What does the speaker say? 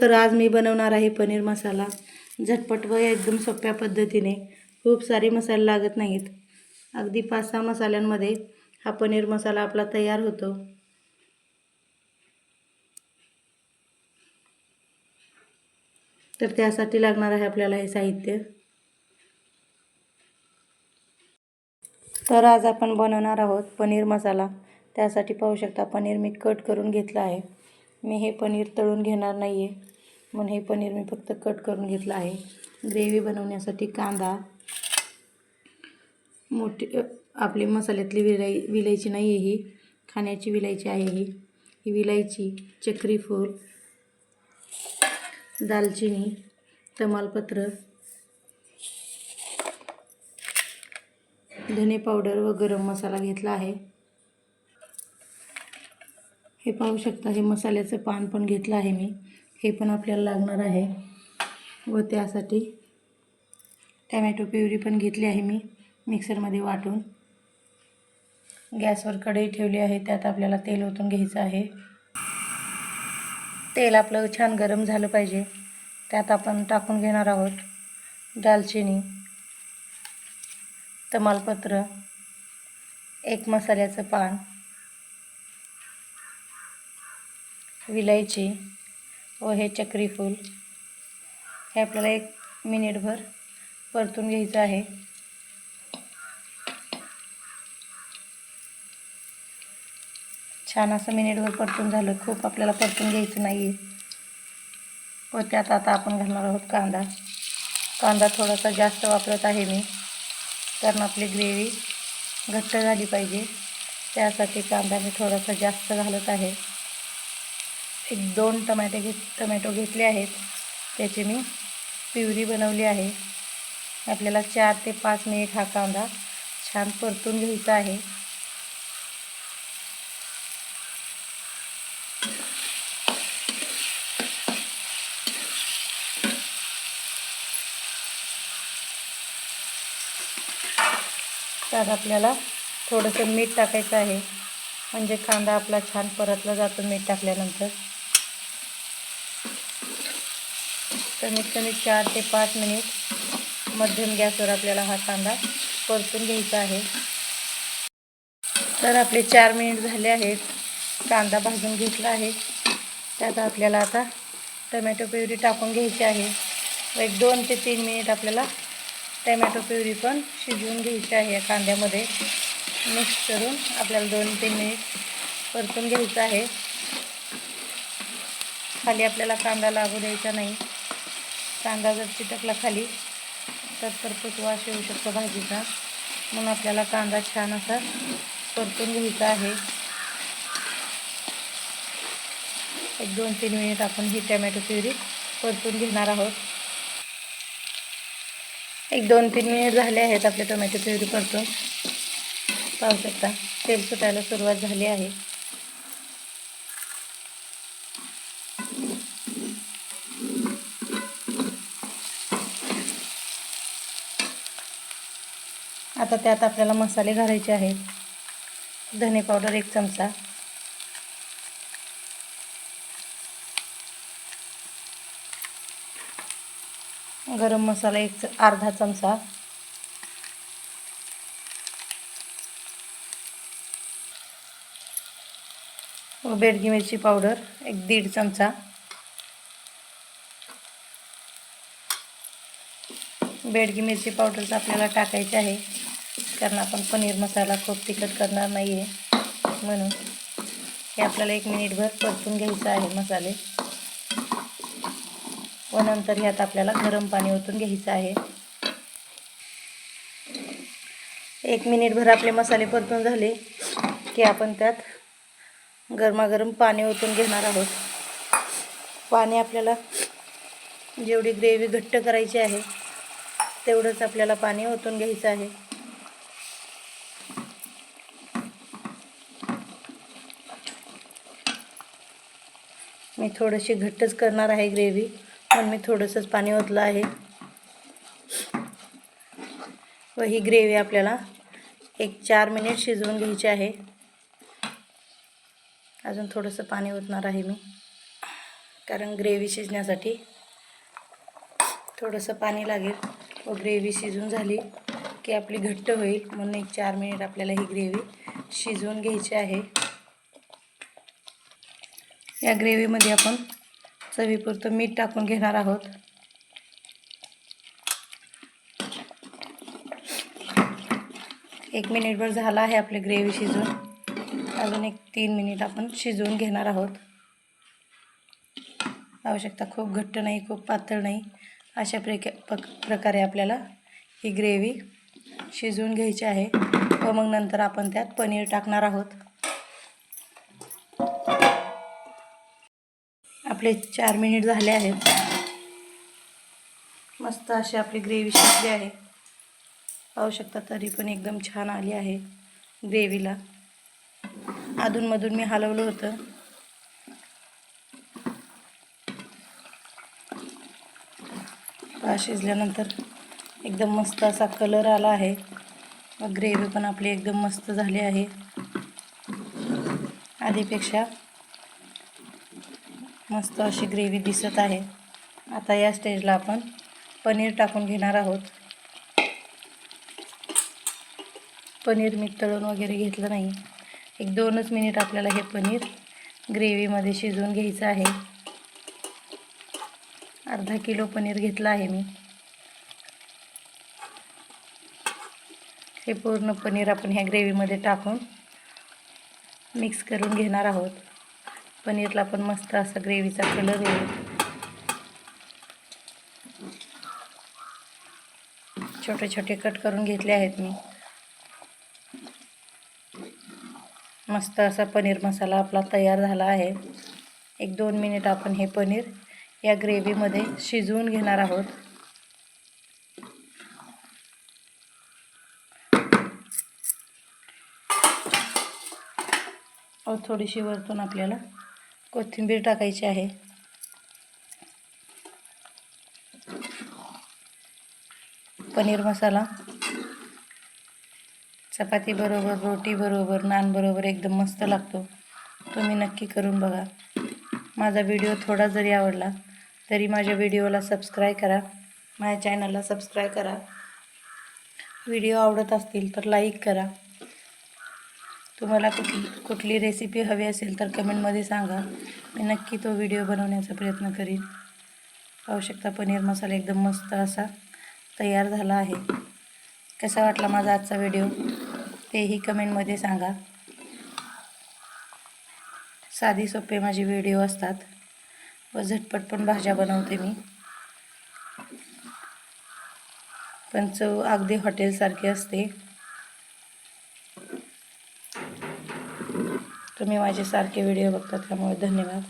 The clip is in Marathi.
तर आज मी बनवणार आहे पनीर मसाला. झटपट व एकदम सोप्या पद्धतीने. खूप सारे मसाले लागत नाहीत. अगदी पाच सहा मसाल्यांमध्ये हा पनीर मसाला आपला तयार होतो. तर त्यासाठी लागणार आहे आपल्याला हे साहित्य. तर आज आपण बनवणार आहोत पनीर मसाला. त्यासाठी पाहू शकता पनीर मी कट करून घेतलं आहे. मी हे पनीर तळून घेणार नाही आहे म्हणून हे पनीर मी फक्त कट करून घेतलं आहे. ग्रेव्ही बनवण्यासाठी कांदा मोठी आपली मसाल्यातली विलाई विलायची नाही आहे ही. खाण्याची विलायची आहे ही. ही विलायची चक्रीफूल दालचिनी तमालपत्र धने पावडर व गरम मसाला घेतला आहे. हे पाहू शकता हे मसाल्याचं पान पण घेतलं आहे मी. हे पण आपल्याला लागणार आहे. व त्यासाठी टॅमॅटो प्युरी पण घेतली आहे मी मिक्सरमध्ये वाटून. गॅसवर कढई ठेवली आहे त्यात आपल्याला तेल ओतून घ्यायचं आहे. तेल आपलं छान गरम झालं पाहिजे. त्यात आपण टाकून घेणार आहोत दालचिनी तमालपत्र एक मसाल्याचं पान. विलायची व हे चक्रीफूल. हे आपल्याला एक मिनिटभर परतून घ्यायचं आहे. छान असं मिनिटभर परतून झालं. खूप आपल्याला परतून घ्यायचं नाही आहे व त्यात आता आपण घालणार आहोत कांदा. कांदा थोडासा जास्त वापरत आहे मी. कारण आपली ग्रेव्ही घट्ट झाली पाहिजे. त्यासाठी कांदा मी थोडासा जास्त घालत आहे. एक दोन टमॅटे घेत टमॅटो घेतले आहेत. त्याची मी पिवरी बनवली आहे. आपल्याला चार ते पाच मिनिट हा कांदा छान परतून घ्यायचा आहे. त्यात आपल्याला थोडंसं मीठ टाकायचं आहे. म्हणजे कांदा आपला छान परतला जातो मीठ टाकल्यानंतर. कमीत कमी चार ते पाच मिनिट मध्यम गॅसवर आपल्याला हा कांदा परतून घ्यायचा आहे. तर आपले चार मिनिट झाले आहेत. कांदा भाजून घेतला आहे. त्यात आपल्याला आता टमॅटो प्युरी टाकून घ्यायची आहे. एक दोन ते तीन मिनिट आपल्याला टमॅटो प्युरी पण शिजवून घ्यायची आहे या कांद्यामध्ये. मिक्स करून आपल्याला दोन तीन मिनिट परतून घ्यायचं आहे. खाली आपल्याला कांदा लागू द्यायचा नाही. कांदा जर चिटकला खाली तर परतच वास येऊ शकतो भाजीचा. म्हणून आपल्याला कांदा छान असा परतून घ्यायचा आहे. एक दोन तीन मिनिट आपण ही टमॅटो प्युरी परतून घेणार आहोत. एक दोन तीन मिनिट झाले आहेत आपले टोमॅटो प्युरी परतून. पाहू शकता तेल सुटायला सुरुवात झाली आहे. आता त्यात आपल्याला मसाले घालायचे आहेत. धने पावडर एक चमचा. गरम मसाला एक च- अर्धा चमचा. व बेडगी मिरची पावडर एक दीड चमचा. बेडगी मिरची पावडरच आपल्याला टाकायची आहे. कारण आपण पनीर मसाला खूप तिखट करणार नाही आहे म्हणून. हे आपल्याला एक मिनिटभर परतून घ्यायचं आहे मसाले. व नंतर ह्यात आपल्याला गरम पाणी ओतून घ्यायचं आहे. एक मिनिटभर आपले मसाले परतून झाले की आपण त्यात गरमागरम पाणी ओतून घेणार आहोत. पाणी आपल्याला जेवढी ग्रेव्ही घट्ट करायची आहे तेवढंच आपल्याला पाणी ओतून घ्यायचं आहे. मी थोडीशी घट्टच करणार आहे ग्रेव्ही म्हणून मी थोडंसंच पाणी ओतलं आहे. व ही ग्रेव्ही आपल्याला एक चार मिनिट शिजवून घ्यायची आहे. अजून थोडंसं पाणी ओतणार आहे मी कारण ग्रेव्ही शिजण्यासाठी थोडंसं पाणी लागेल. व ग्रेव्ही शिजून झाली की आपली घट्ट होईल म्हणून एक चार मिनिट आपल्याला ही ग्रेव्ही शिजवून घ्यायची आहे. या ग्रेव्हीमध्ये आपण चवीपुरतं मीठ टाकून घेणार आहोत. एक मिनिटभर झाला आहे आपली ग्रेव्ही शिजून. अजून एक तीन मिनिट आपण शिजवून घेणार आहोत. आवश्यकता खूप घट्ट नाही खूप पातळ नाही. अशा प्रक प्रकारे आपल्याला ही ग्रेव्ही शिजवून घ्यायची आहे. व मग नंतर आपण त्यात पनीर टाकणार आहोत. आपले चार मिनिट झाले आहेत मस्त अशी आपली ग्रेव्ही शिजली आहे. पाहू शकता तरी पण एकदम छान आली आहे ग्रेव्हीला. अधूनमधून मी हलवलं होतं. शिजल्यानंतर एकदम मस्त असा कलर आला आहे. ग्रेव्ही पण आपली एकदम मस्त झाली आहे. आधीपेक्षा मस्त अशी ग्रेव्ही दिसत आहे. आता या स्टेजला आपण पनीर टाकून घेणार आहोत. पनीर मी तळून वगैरे घेतलं नाही. एक दोनच मिनिट आपल्याला हे पनीर ग्रेव्हीमध्ये शिजवून घ्यायचं आहे. अर्धा किलो पनीर घेतलं आहे मी. हे पूर्ण पनीर आपण ह्या ग्रेव्हीमध्ये टाकून मिक्स करून घेणार आहोत. पनीरला पण मस्त असा ग्रेव्हीचा कलर होईल छोटे छोटे कट करून घेतले आहेत मी. मस्त असा पनीर मसाला आपला तयार झाला आहे. एक दोन मिनिट आपण हे पनीर या ग्रेव्हीमध्ये शिजवून घेणार आहोत. थोडीशी वरतून आपल्याला कोथिंबीर टाकायची आहे. पनीर मसाला. चपाती बरोबर रोटी बरोबर नान बरोबर एकदम मस्त लागतो. तुम्ही नक्की करून बघा. माझा व्हिडिओ थोडा जरी आवडला तरी माझ्या व्हिडिओला सबस्क्राईब करा. माझ्या चॅनलला सबस्क्राईब करा. व्हिडिओ आवडत असतील तर लाईक करा. तुम्हाला कुठली कुठली रेसिपी हवी असेल तर कमेंटमध्ये सांगा. मी नक्की तो व्हिडिओ बनवण्याचा प्रयत्न करीन. पाहू शकता पनीर मसाला एकदम मस्त असा तयार झाला आहे. कसा वाटला माझा आजचा व्हिडिओ तेही कमेंटमध्ये सांगा. साधी सोपे माझे व्हिडिओ असतात. व झटपट पण भाज्या बनवते मी. पण चव अगदी हॉटेलसारखी असते. तुम्ही माझे सारखे व्हिडिओ बघता त्यामुळे धन्यवाद.